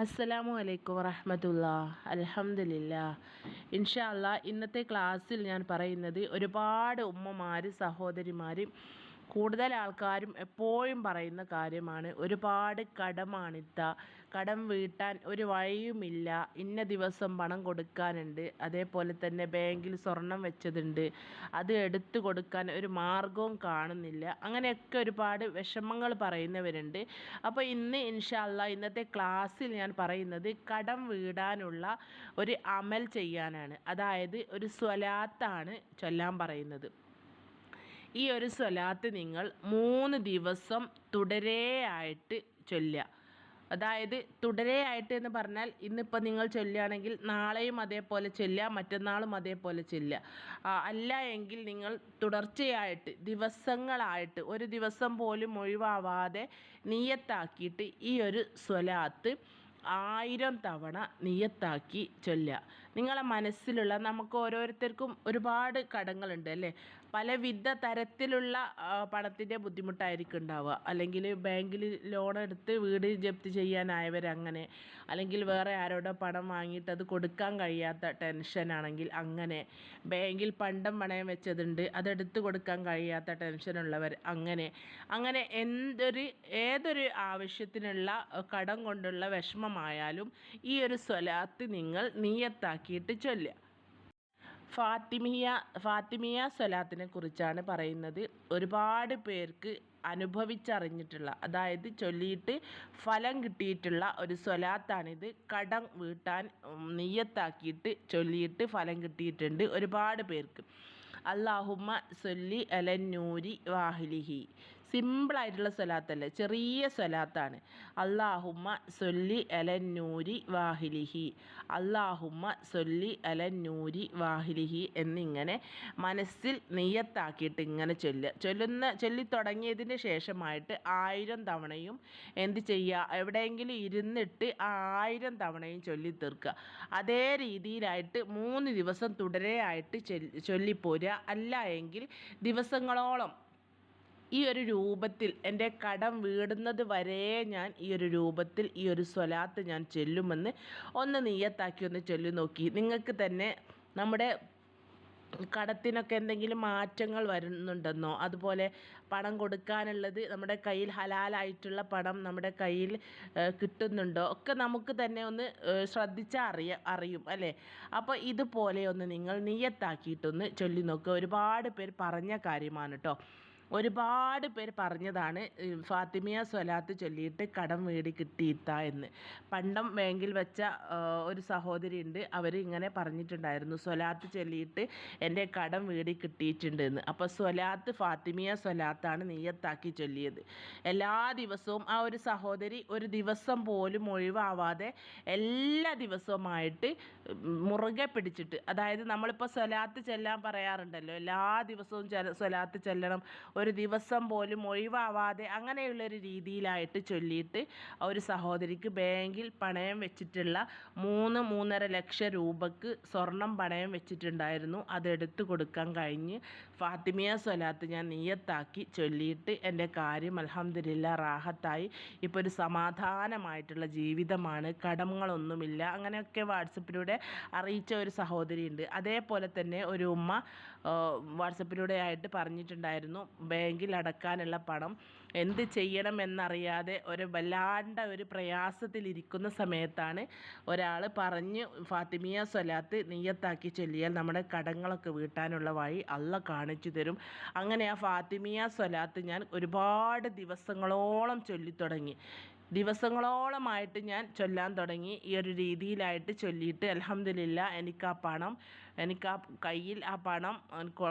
അസ്സലാമു അലൈക്കും വറഹമത്തുള്ള അലഹമില്ല ഇൻഷാല്ല ഇന്നത്തെ ക്ലാസ്സിൽ ഞാൻ പറയുന്നത് ഒരുപാട് ഉമ്മമാർ സഹോദരിമാർ കൂടുതൽ ആൾക്കാരും എപ്പോഴും പറയുന്ന കാര്യമാണ് ഒരുപാട് കടമാണിത്ത കടം വീട്ടാൻ ഒരു വഴിയുമില്ല. ഇന്ന ദിവസം പണം കൊടുക്കാനുണ്ട്. അതേപോലെ തന്നെ ബാങ്കിൽ സ്വർണം വെച്ചതുണ്ട്. അത് എടുത്തു കൊടുക്കാൻ ഒരു മാർഗവും കാണുന്നില്ല. അങ്ങനെയൊക്കെ ഒരുപാട് വിഷമങ്ങൾ പറയുന്നവരുണ്ട്. അപ്പോൾ ഇന്ന് ഇൻഷാല്ല ഇന്നത്തെ ക്ലാസ്സിൽ ഞാൻ പറയുന്നത് കടം വീടാനുള്ള ഒരു അമൽ ചെയ്യാനാണ്. അതായത് ഒരു സ്വലാത്താണ് ചൊല്ലാൻ പറയുന്നത്. ഈ ഒരു സ്വലാത്ത് നിങ്ങൾ മൂന്ന് ദിവസം തുടരെയായിട്ട് ചൊല്ലുക. അതായത് തുടരെയായിട്ട് എന്ന് പറഞ്ഞാൽ ഇന്നിപ്പോൾ നിങ്ങൾ ചൊല്ലുകയാണെങ്കിൽ നാളെയും അതേപോലെ ചൊല്ലുക മറ്റന്നാളും അതേപോലെ ചൊല്ലുക. അല്ല എങ്കിൽ നിങ്ങൾ തുടർച്ചയായിട്ട് ദിവസങ്ങളായിട്ട് ഒരു ദിവസം പോലും ഒഴിവാവാതെ നീയത്താക്കിയിട്ട് ഈ ഒരു സ്വലാത്ത് ആയിരം തവണ നീയത്താക്കി ചൊല്ലുക. നിങ്ങളെ മനസ്സിലുള്ള നമുക്ക് ഓരോരുത്തർക്കും ഒരുപാട് കടങ്ങളുണ്ട് അല്ലേ? പലവിധ തരത്തിലുള്ള പണത്തിന്റെ ബുദ്ധിമുട്ടായിരിക്കും ഉണ്ടാവുക. അല്ലെങ്കിൽ ബാങ്കിൽ ലോൺ എടുത്ത് വീട് ജപ്തി ചെയ്യാനായവരങ്ങനെ അല്ലെങ്കിൽ വേറെ ആരോടോ പണം വാങ്ങിയിട്ട് അത് കൊടുക്കാൻ കഴിയാത്ത ടെൻഷനാണെങ്കിൽ അങ്ങനെ ബാങ്കിൽ പണ്ടം പണയം വെച്ചതുണ്ട് അതെടുത്ത് കൊടുക്കാൻ കഴിയാത്ത ടെൻഷനുള്ളവർ അങ്ങനെ. അങ്ങനെ എന്തൊരു ഏതൊരു ആവശ്യത്തിനുള്ള കടം കൊണ്ടുള്ള വിഷമമായാലും ഈ ഒരു സ്വലാത്ത് നിങ്ങൾ നീയത്താക്കിയിട്ട് ചൊല്ലുക. ഫാത്തിമിയ ഫാത്തിമിയ സ്വലാത്തിനെ കുറിച്ചാണ് പറയുന്നത്. ഒരുപാട് പേർക്ക് അനുഭവിച്ചറിഞ്ഞിട്ടുള്ള അതായത് ചൊല്ലിയിട്ട് ഫലം കിട്ടിയിട്ടുള്ള ഒരു സ്വലാത്താണിത്. കടം വീട്ടാൻ നെയ്യത്താക്കിയിട്ട് ചൊല്ലിയിട്ട് ഫലം കിട്ടിയിട്ടുണ്ട് ഒരുപാട് പേർക്ക്. അള്ളാഹുമ്മ സൊല്ലി അലന്നൂരി വാഹിലിഹി. സിമ്പിളായിട്ടുള്ള സ്വലാത്തല്ലേ? ചെറിയ സ്വലാത്താണ്. അള്ളാഹുമ്മ സൊല്ലി അലന്നൂരി വാഹിലിഹി. അള്ളാഹുമ്മ സൊല്ലി അലന്നൂരി വാഹിലിഹി എന്നിങ്ങനെ മനസ്സിൽ നെയ്യത്താക്കിയിട്ട് ഇങ്ങനെ ചൊല്ലുക ചൊല്ലുന്ന ചൊല്ലി തുടങ്ങിയതിന് ശേഷമായിട്ട് ആയിരം തവണയും എന്ത് ചെയ്യുക? എവിടെയെങ്കിലും ഇരുന്നിട്ട് ആ ആയിരം തവണയും ചൊല്ലി തീർക്കുക. അതേ രീതിയിലായിട്ട് മൂന്ന് ദിവസം തുടരെയായിട്ട് ചൊല്ലിപ്പോരുക. അല്ല എങ്കിൽ ദിവസങ്ങളോളം ഈ ഒരു രൂപത്തിൽ എന്റെ കടം വീടുന്നത് വരെ ഞാൻ ഈ ഒരു രൂപത്തിൽ ഈ ഒരു സ്വലാത്ത് ഞാൻ ചൊല്ലുമെന്ന് ഒന്ന് നീയത്താക്കി ഒന്ന് ചൊല്ലി നോക്കി. നിങ്ങൾക്ക് തന്നെ നമ്മുടെ കടത്തിനൊക്കെ എന്തെങ്കിലും മാറ്റങ്ങൾ വരുന്നുണ്ടെന്നോ? അതുപോലെ പണം കൊടുക്കാനുള്ളത് നമ്മുടെ കയ്യിൽ ഹലാലായിട്ടുള്ള പണം നമ്മുടെ കയ്യിൽ കിട്ടുന്നുണ്ടോ? ഒക്കെ നമുക്ക് തന്നെ ഒന്ന് ശ്രദ്ധിച്ചാൽ അറിയ അറിയും അല്ലേ? അപ്പോൾ ഇതുപോലെ ഒന്ന് നിങ്ങൾ നിയത്താക്കിയിട്ടൊന്ന് ചൊല്ലി നോക്കുക ഒരുപാട് പേര് പറഞ്ഞ കാര്യമാണ് കേട്ടോ ഒരുപാട് പേര് പറഞ്ഞതാണ് ഫാത്തിമിയ സ്വലാത്ത് ചൊല്ലിയിട്ട് കടം വീടി കിട്ടിയിത്ത എന്ന്. പണ്ടം ബാങ്കിൽ വെച്ച ഒരു സഹോദരി ഉണ്ട് അവർ ഇങ്ങനെ പറഞ്ഞിട്ടുണ്ടായിരുന്നു സ്വലാത്ത് ചൊല്ലിയിട്ട് എന്റെ കടം വീടി കിട്ടിയിട്ടുണ്ട് എന്ന്. അപ്പോൾ സ്വലാത്ത് ഫാത്തിമിയ സ്വലാത്താണ് നെയ്യത്താക്കി ചൊല്ലിയത്. എല്ലാ ദിവസവും ആ ഒരു സഹോദരി ഒരു ദിവസം പോലും ഒഴിവാവാതെ എല്ലാ ദിവസവുമായിട്ട് മുറുകെ പിടിച്ചിട്ട് അതായത് നമ്മളിപ്പോൾ സ്വലാത്ത് ചെല്ലാൻ പറയാറുണ്ടല്ലോ എല്ലാ ദിവസവും സ്വലാത്ത് ചെല്ലണം ഒരു ദിവസം പോലും ഒഴിവാവാതെ അങ്ങനെയുള്ളൊരു രീതിയിലായിട്ട് ചൊല്ലിയിട്ട് ഒരു സഹോദരിക്ക് ബാങ്കിൽ പണയം വെച്ചിട്ടുള്ള മൂന്ന് മൂന്നര ലക്ഷം രൂപക്ക് സ്വർണം പണയം വെച്ചിട്ടുണ്ടായിരുന്നു. അതെടുത്ത് കൊടുക്കാൻ കഴിഞ്ഞ് ഫാത്തിമിയ സ്വലാത്ത് ഞാൻ നീയത്താക്കി ചൊല്ലിയിട്ട് എന്റെ കാര്യം അലഹമ്മദില്ല റാഹത്തായി. ഇപ്പോൾ ഒരു സമാധാനമായിട്ടുള്ള ജീവിതമാണ്. കടങ്ങളൊന്നുമില്ല അങ്ങനെയൊക്കെ വാട്സപ്പിലൂടെ അറിയിച്ച ഒരു സഹോദരി ഉണ്ട് അതേപോലെ തന്നെ ഒരു ഉമ്മ വാട്സപ്പിലൂടെ ആയിട്ട് പറഞ്ഞിട്ടുണ്ടായിരുന്നു ബാങ്കിൽ അടക്കാനുള്ള പണം എന്ത് ചെയ്യണമെന്നറിയാതെ ഒരു വല്ലാണ്ട ഒരു പ്രയാസത്തിലിരിക്കുന്ന സമയത്താണ് ഒരാൾ പറഞ്ഞ് ഫാത്തിമിയ സ്വലാത്ത് നീയത്താക്കി ചൊല്ലിയാൽ നമ്മുടെ കടങ്ങളൊക്കെ വീട്ടാനുള്ള വഴി അള്ള കാണിച്ചു തരും. അങ്ങനെ ആ ഫാത്തിമിയ സ്വലാത്ത് ഞാൻ ഒരുപാട് ദിവസങ്ങളോളം ചൊല്ലിത്തുടങ്ങി ദിവസങ്ങളോളമായിട്ട് ഞാൻ ചൊല്ലാൻ തുടങ്ങി. ഈ ഒരു രീതിയിലായിട്ട് ചൊല്ലിയിട്ട് അലഹമില്ല എനിക്ക് ആ പണം എനിക്ക് ആ കയ്യിൽ ആ പണം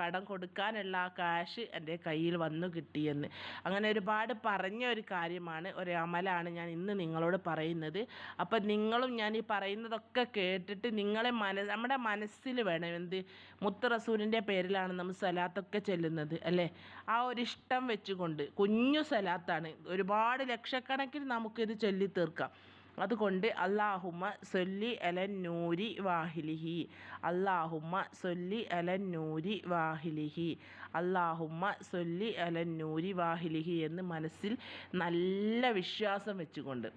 കടം കൊടുക്കാനുള്ള ആ കാശ് എന്റെ കയ്യിൽ വന്നു കിട്ടിയെന്ന്. അങ്ങനെ ഒരുപാട് പറഞ്ഞ ഒരു കാര്യമാണ് ഒരു അമലാണ് ഞാൻ ഇന്ന് നിങ്ങളോട് പറയുന്നത്. അപ്പം നിങ്ങളും ഞാൻ ഈ പറയുന്നതൊക്കെ കേട്ടിട്ട് നിങ്ങളെ മന നമ്മുടെ മനസ്സിൽ വേണം. എന്ത്? മുത്ത് റസൂലിന്റെ പേരിലാണ് നമ്മൾ സലാത്തൊക്കെ ചെല്ലുന്നത് അല്ലേ? ആ ഒരു ഇഷ്ടം വെച്ചുകൊണ്ട് കുഞ്ഞു സലാത്താണ് ഒരുപാട് ലക്ഷക്കണക്കിന് നമുക്കിത് ചൊല്ലി തീർക്കാം അതുകൊണ്ട് അള്ളാഹുമ്മ സൊല്ലി അലൻ നൂരി വാഹിലിഹി. അള്ളാഹുമ്മ സൊല്ലി അലൻ നൂരി വാഹിലിഹി. അള്ളാഹുമ്മ സൊല്ലി അലൻ നൂരി വാഹിലിഹി എന്ന് മനസ്സിൽ നല്ല വിശ്വാസം വെച്ചുകൊണ്ട്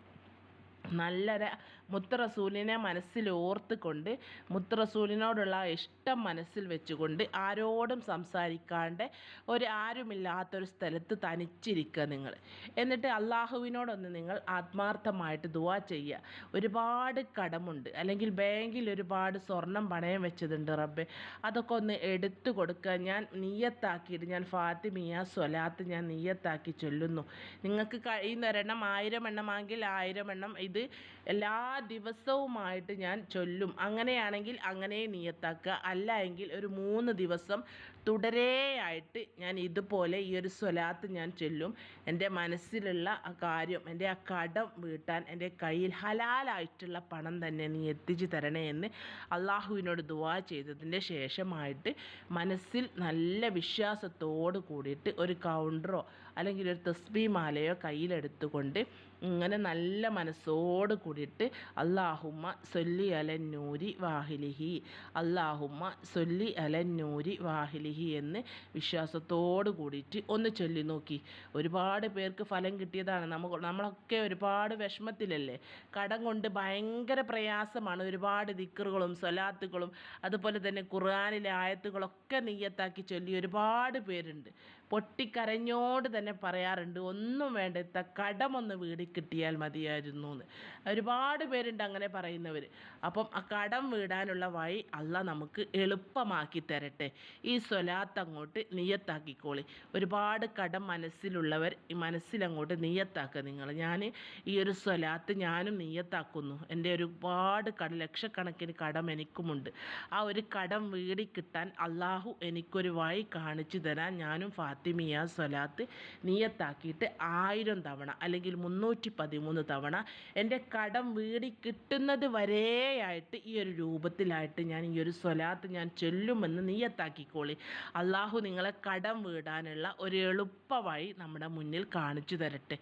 നല്ലൊരു മുത്ത് മനസ്സിലോർത്തുകൊണ്ട് മനസ്സിൽ ഓർത്തുകൊണ്ട് മുത്ത് റസൂലിനോടുള്ള ഇഷ്ടം മനസ്സിൽ വെച്ചുകൊണ്ട് ആരോടും സംസാരിക്കാണ്ട് ഒരു ആരുമില്ലാത്തൊരു സ്ഥലത്ത് തനിച്ചിരിക്കുക നിങ്ങൾ. എന്നിട്ട് അള്ളാഹുവിനോടൊന്ന് നിങ്ങൾ ആത്മാർത്ഥമായിട്ട് ദുവാ ചെയ്യുക. ഒരുപാട് കടമുണ്ട്. അല്ലെങ്കിൽ ബാങ്കിൽ ഒരുപാട് സ്വർണം പണയം വെച്ചതുണ്ട് റബ്ബെ. അതൊക്കെ ഒന്ന് എടുത്തു കൊടുക്കുക. ഞാൻ നീയത്താക്കിയിട്ട് ഞാൻ ഫാത്തിമിയ സ്വലാത്ത് ഞാൻ നീയത്താക്കി ചൊല്ലുന്നു. നിങ്ങൾക്ക് കഴിയുന്ന ഒരെണ്ണം ആയിരം എണ്ണമാണെങ്കിൽ ആയിരം എണ്ണം ഇത് എല്ലാ ദിവസവുമായിട്ട് ഞാൻ ചൊല്ലും. അങ്ങനെയാണെങ്കിൽ അങ്ങനെ നിയത്താക്കുക. അല്ല എങ്കിൽ ഒരു മൂന്ന് ദിവസം തുടരെയായിട്ട് ഞാൻ ഇതുപോലെ ഈ ഒരു സ്വലാത്ത് ഞാൻ ചൊല്ലും. എന്റെ മനസ്സിലുള്ള ആ കാര്യം എന്റെ ആ കടം വീട്ടാൻ എന്റെ കയ്യിൽ ഹലാലായിട്ടുള്ള പണം തന്നെ നീ എത്തിച്ചു തരണേ എന്ന് അള്ളാഹുവിനോട് ദുവാ ചെയ്തതിന്റെ ശേഷമായിട്ട് മനസ്സിൽ നല്ല വിശ്വാസത്തോട് കൂടിയിട്ട് ഒരു കൗണ്ടറോ അല്ലെങ്കിൽ ഒരു തസ്ബി മാലയോ കയ്യിലെടുത്തുകൊണ്ട് ഇങ്ങനെ നല്ല മനസ്സോട് കൂടിയിട്ട് അള്ളാഹുമ്മ സൊല്ലി അലന്നൂരി വാഹിലിഹി. അള്ളാഹുമ്മ സൊല്ലി അലന്നൂരി വാഹിലിഹി. എന്ന് വിശ്വാസത്തോട് കൂടിയിട്ട് ഒന്ന് ചൊല്ലി നോക്കി. ഒരുപാട് പേർക്ക് ഫലം കിട്ടിയതാണ്. നമുക്ക് നമ്മളൊക്കെ ഒരുപാട് വിഷമത്തിലല്ലേ? കടം കൊണ്ട് ഭയങ്കര പ്രയാസമാണ്. ഒരുപാട് ദിക്കറുകളും സ്വലാത്തുകളും അതുപോലെ തന്നെ ഖുർആാനിലെ ആയത്തുകളൊക്കെ നെയ്യത്താക്കി ചൊല്ലി ഒരുപാട് പേരുണ്ട്. പൊട്ടിക്കരഞ്ഞോട് തന്നെ പറയാറുണ്ട് ഒന്നും വേണ്ട കടമൊന്ന് വീടി കിട്ടിയാൽ മതിയായിരുന്നു എന്ന് ഒരുപാട് പേരുണ്ട് അങ്ങനെ പറയുന്നവർ അപ്പം ആ കടം വീടാനുള്ള വഴി അല്ല നമുക്ക് എളുപ്പമാക്കി തരട്ടെ. ഈ സ്വലാത്ത് അങ്ങോട്ട് നിയത്താക്കിക്കോളി. ഒരുപാട് കടം മനസ്സിലുള്ളവർ മനസ്സിലങ്ങോട്ട് നിയത്താക്കുക നിങ്ങൾ ഞാൻ ഈ ഒരു സ്വലാത്ത് ഞാനും നിയത്താക്കുന്നു. എന്റെ ഒരുപാട് കട ലക്ഷക്കണക്കിന് കടം എനിക്കുമുണ്ട്. ആ ഒരു കടം വീടി കിട്ടാൻ അള്ളാഹു എനിക്കൊരു വഴി കാണിച്ചു തരാൻ ഞാനും ഫാത്തിമിയ സ്വലാത്ത് നിയത്താക്കിയിട്ട് ആയിരം തവണ അല്ലെങ്കിൽ മുന്നൂറ്റി പതിമൂന്ന് തവണ എന്റെ കടം വീടി കിട്ടുന്നത് വരെയായിട്ട് ഈ ഒരു രൂപത്തിലായിട്ട് ഞാൻ ഈ ഒരു സ്വലാത്ത് ഞാൻ ചൊല്ലുമെന്ന് നിയത്താക്കിക്കോളി. അള്ളാഹു നിങ്ങളെ കടം വീടാനുള്ള ഒരു എളുപ്പ വഴി നമ്മുടെ മുന്നിൽ കാണിച്ചു തരട്ടെ.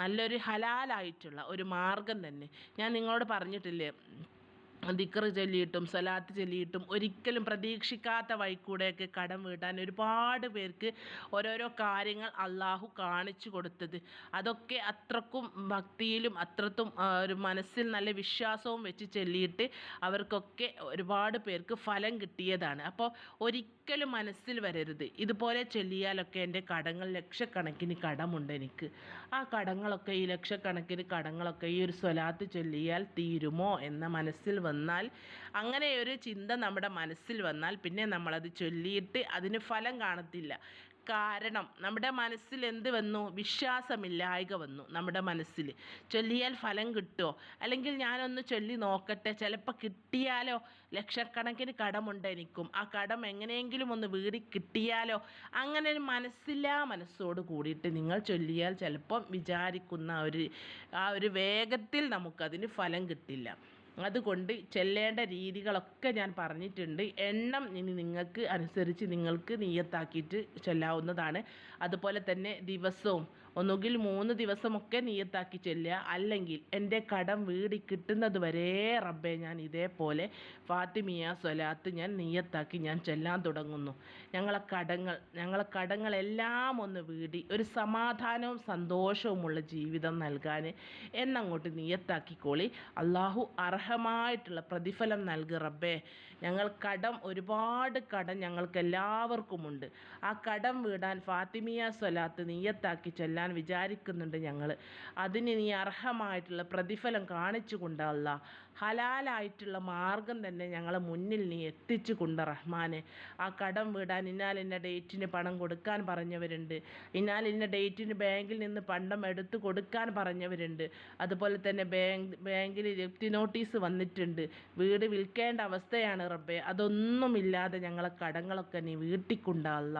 നല്ലൊരു ഹലാലായിട്ടുള്ള ഒരു മാർഗം തന്നെ. ഞാൻ നിങ്ങളോട് പറഞ്ഞിട്ടില്ലേ ദിക്കർ ചൊല്ലിയിട്ടും സലാത്ത് ചൊല്ലിയിട്ടും ഒരിക്കലും പ്രതീക്ഷിക്കാത്ത വഴിക്കൂടെയൊക്കെ കടം വീട്ടാൻ ഒരുപാട് പേർക്ക് ഓരോരോ കാര്യങ്ങൾ അള്ളാഹു കാണിച്ചു കൊടുത്തത്. അതൊക്കെ അത്രക്കും ഭക്തിയിലും അത്രത്തും ഒരു മനസ്സിൽ നല്ല വിശ്വാസവും വെച്ച് ചൊല്ലിയിട്ട് അവർക്കൊക്കെ ഒരുപാട് പേർക്ക് ഫലം കിട്ടിയതാണ്. അപ്പോൾ ഒരിക്കലും മനസ്സിൽ വരരുത്. ഇതുപോലെ ചൊല്ലിയാലൊക്കെ എന്റെ കടങ്ങൾ ലക്ഷക്കണക്കിന് കടമുണ്ട് എനിക്ക്. ആ കടങ്ങളൊക്കെ ഈ ലക്ഷക്കണക്കിന് കടങ്ങളൊക്കെ ഈ ഒരു സ്വലാത്ത് ചൊല്ലിയാൽ തീരുമോ എന്ന മനസ്സിൽ വന്നാൽ അങ്ങനെ ഒരു ചിന്ത നമ്മുടെ മനസ്സിൽ വന്നാൽ പിന്നെ നമ്മളത് ചൊല്ലിയിട്ട് അതിന് ഫലം കാണത്തില്ല. കാരണം നമ്മുടെ മനസ്സിൽ എന്ത് വന്നു? വിശ്വാസമില്ലായ്ക വന്നു നമ്മുടെ മനസ്സിൽ. ചൊല്ലിയാൽ ഫലം കിട്ടുമോ അല്ലെങ്കിൽ ഞാനൊന്ന് ചൊല്ലി നോക്കട്ടെ ചിലപ്പോൾ കിട്ടിയാലോ? ലക്ഷക്കണക്കിന് കടമുണ്ട് എനിക്കും ആ കടം എങ്ങനെയെങ്കിലും ഒന്ന് വീടി കിട്ടിയാലോ? അങ്ങനെ ഒരു മനസ്സില്ലാ മനസ്സോട് കൂടിയിട്ട് നിങ്ങൾ ചൊല്ലിയാൽ ചിലപ്പം വിചാരിക്കുന്ന ഒരു ആ ഒരു വേഗത്തിൽ നമുക്കതിന് ഫലം കിട്ടില്ല. അതുകൊണ്ട് ചെല്ലേണ്ട രീതികളൊക്കെ ഞാൻ പറഞ്ഞിട്ടുണ്ട്. എണ്ണം ഇനി നിങ്ങൾക്ക് അനുസരിച്ച് നിങ്ങൾക്ക് നീയത്താക്കിയിട്ട് ചെല്ലാവുന്നതാണ്. അതുപോലെ തന്നെ ദിവസവും ഒന്നുകിൽ മൂന്ന് ദിവസമൊക്കെ നീയത്താക്കി ചെല്ലുക. അല്ലെങ്കിൽ എന്റെ കടം വീടി കിട്ടുന്നത് വരെ റബ്ബെ ഞാൻ ഇതേപോലെ ഫാത്തിമിയ സ്വലാത്ത് ഞാൻ നീയത്താക്കി ഞാൻ ചെല്ലാൻ തുടങ്ങുന്നു. ഞങ്ങളെ കടങ്ങൾ ഞങ്ങളെ കടങ്ങളെല്ലാം ഒന്ന് വീടി ഒരു സമാധാനവും സന്തോഷവുമുള്ള ജീവിതം നൽകാൻ എന്നങ്ങോട്ട് നീയത്താക്കിക്കോളി അള്ളാഹു അർഹമായിട്ടുള്ള പ്രതിഫലം നൽകി റബ്ബേ. ഞങ്ങൾ കടം ഒരുപാട് കടം ഞങ്ങൾക്ക് എല്ലാവർക്കുമുണ്ട് ആ കടം വീടാൻ ഫാത്തിമിയ സ്വലാത്ത് നീയത്താക്കി ചെല്ലാൻ വിചാരിക്കുന്നുണ്ട് ഞങ്ങൾ അതിന് നീ അർഹമായിട്ടുള്ള പ്രതിഫലം കാണിച്ചു കൊണ്ടല്ല ഹലാലായിട്ടുള്ള മാർഗം തന്നെ ഞങ്ങളെ മുന്നിൽ നീ എത്തിച്ചു കൊണ്ട് റഹ്മാനെ. ആ കടം വീടാൻ ഇന്നാൽ ഇന്ന ഡേറ്റിന് പണം കൊടുക്കാൻ പറഞ്ഞവരുണ്ട്. ഇന്നാൽ ഇന്ന ഡേറ്റിന് ബാങ്കിൽ നിന്ന് പണം എടുത്ത് കൊടുക്കാൻ പറഞ്ഞവരുണ്ട്. അതുപോലെ തന്നെ ബാങ്ക് ബാങ്കിൽ ജപ്തി നോട്ടീസ് വന്നിട്ടുണ്ട്. വീട് വിൽക്കേണ്ട അവസ്ഥയാണ് റബ്ബെ. അതൊന്നുമില്ലാതെ ഞങ്ങളെ കടങ്ങളൊക്കെ നീ വീട്ടിക്കൊണ്ടല്ല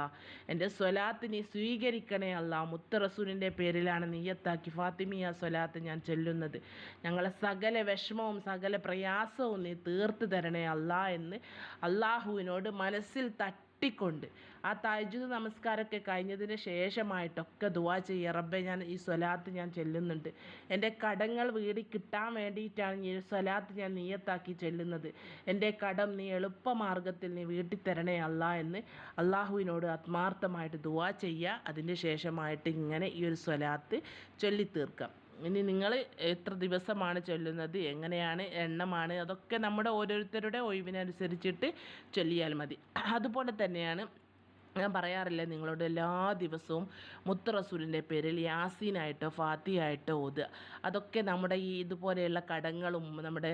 എന്റെ സ്വലാത്ത് നീ സ്വീകരിക്കണേ അല്ല. മുത്ത റസൂലിന്റെ പേരിലാണ് നീയത്താക്കി ഫാത്തിമിയ സ്വലാത്ത് ഞാൻ ചൊല്ലുന്നത്. ഞങ്ങളെ സകല വിഷമവും സകല പ്രയാസവും നീ തീർത്ത് തരണേ അല്ല എന്ന് അള്ളാഹുവിനോട് മനസ്സിൽ തട്ടിക്കൊണ്ട് ആ തജ്ജുദ് നമസ്കാരമൊക്കെ കഴിഞ്ഞതിന് ശേഷമായിട്ടൊക്കെ ദുവാ ചെയ്യുക. റബ്ബെ ഞാൻ ഈ സ്വലാത്ത് ഞാൻ ചെല്ലുന്നുണ്ട്. എന്റെ കടങ്ങൾ വീടി കിട്ടാൻ വേണ്ടിയിട്ടാണ് ഈ സ്വലാത്ത് ഞാൻ നീയത്താക്കി ചെല്ലുന്നത്. എന്റെ കടം നീ എളുപ്പമാർഗത്തിൽ നീ വീട്ടിൽ തരണേ അല്ല എന്ന് അള്ളാഹുവിനോട് ആത്മാർത്ഥമായിട്ട് ദുവാ ചെയ്യുക. അതിന്റെ ശേഷമായിട്ട് ഇങ്ങനെ ഈ ഒരു സ്വലാത്ത് ചൊല്ലിത്തീർക്കാം. ഇനി നിങ്ങൾ എത്ര ദിവസമാണ് ചൊല്ലുന്നത് എങ്ങനെയാണ് എണ്ണമാണ് അതൊക്കെ നമ്മുടെ ഓരോരുത്തരുടെ ഒഴിവിനനുസരിച്ചിട്ട് ചൊല്ലിയാൽ മതി. അതുപോലെ തന്നെയാണ് ഞാൻ പറയാറില്ല നിങ്ങളോട് എല്ലാ ദിവസവും മുത്ത് റസൂലിന്റെ പേരിൽ യാസീനായിട്ടോ ഫാത്തിയായിട്ടോ ഓതുക. അതൊക്കെ നമ്മുടെ ഈ ഇതുപോലെയുള്ള കടങ്ങളും നമ്മുടെ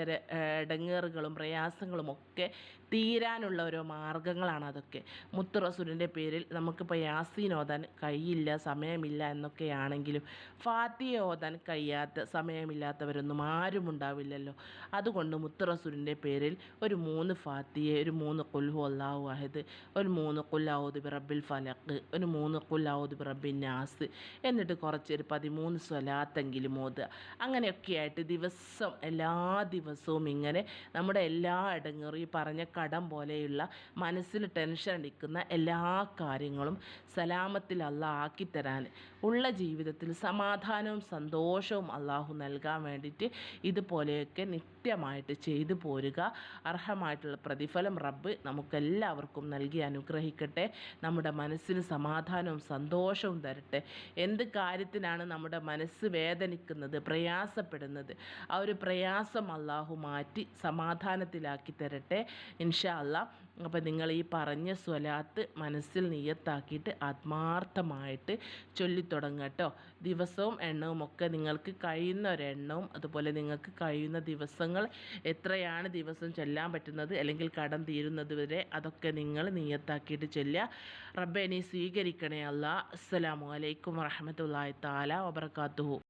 ഇടങ്ങേറുകളും പ്രയാസങ്ങളും ഒക്കെ തീരാനുള്ള ഓരോ മാർഗങ്ങളാണ് അതൊക്കെ. മുത്ത് റസൂലിന്റെ പേരിൽ നമുക്കിപ്പോൾ യാസീൻ ഓതാൻ കഴിയില്ല സമയമില്ല എന്നൊക്കെയാണെങ്കിലും ഫാത്തിയ ഓതാൻ കഴിയാത്ത സമയമില്ലാത്തവരൊന്നും ആരും ഉണ്ടാവില്ലല്ലോ. അതുകൊണ്ട് മുത്ത് റസൂലിന്റെ പേരിൽ ഒരു മൂന്ന് ഫാത്തിയെ ഒരു മൂന്ന് കുൽഹു അള്ളാഹു അഹദ് ഒരു മൂന്ന് കുല്ലാവുദ് റബ്ബിൽ ഫലക്ക്. ഒരു മൂന്ന് കുല്ലാവുദ് റബ്ബിൻ നാസ്. എന്നിട്ട് കുറച്ചൊരു പതിമൂന്ന് സ്വലാത്തെങ്കിലും ഓതുക. അങ്ങനെയൊക്കെയായിട്ട് ദിവസം എല്ലാ ദിവസവും ഇങ്ങനെ നമ്മുടെ എല്ലാ ഇടങ്ങറും ഈ പറഞ്ഞ കടം പോലെയുള്ള മനസ്സിൽ ടെൻഷൻ അടിക്കുന്ന എല്ലാ കാര്യങ്ങളും സലാമത്തിൽ അള്ളാഹ് ആക്കിത്തരാൻ ഉള്ള ജീവിതത്തിൽ സമാധാനവും സന്തോഷവും അള്ളാഹു നൽകാൻ വേണ്ടിയിട്ട് ഇതുപോലെയൊക്കെ നിത്യമായിട്ട് ചെയ്തു പോരുക. അർഹമായിട്ടുള്ള പ്രതിഫലം റബ്ബ് നമുക്കെല്ലാവർക്കും നൽകി അനുഗ്രഹിക്കട്ടെ. നമ്മുടെ മനസ്സിന് സമാധാനവും സന്തോഷവും തരട്ടെ. എന്ത് കാര്യത്തിനാണ് നമ്മുടെ മനസ്സ് വേദനിക്കുന്നത് പ്രയാസപ്പെടുന്നത്? ആ ഒരു പ്രയാസം അള്ളാഹു മാറ്റി സമാധാനത്തിലാക്കി തരട്ടെ. ഇൻഷാ അള്ളാഹ് അപ്പോൾ നിങ്ങൾ ഈ പറഞ്ഞ സ്വലാത്ത് മനസ്സിൽ നിയത്താക്കിയിട്ട് ആത്മാർത്ഥമായിട്ട് ചൊല്ലിത്തുടങ്ങുക കേട്ടോ ദിവസവും എണ്ണവും ഒക്കെ നിങ്ങൾക്ക് കഴിയുന്ന ഒരെണ്ണവും അതുപോലെ നിങ്ങൾക്ക് കഴിയുന്ന ദിവസങ്ങൾ എത്രയാണ് ദിവസം ചൊല്ലാൻ പറ്റുന്നത് അല്ലെങ്കിൽ കടം തീരുന്നത് വരെ അതൊക്കെ നിങ്ങൾ നിയത്താക്കിയിട്ട് ചൊല്ലുക. റബ്ബെ നീ സ്വീകരിക്കണേ അല്ല അസ്സലാമു അലൈക്കും വറഹമത്തല്ലാഹി താല വബർക്കാത്തുഹു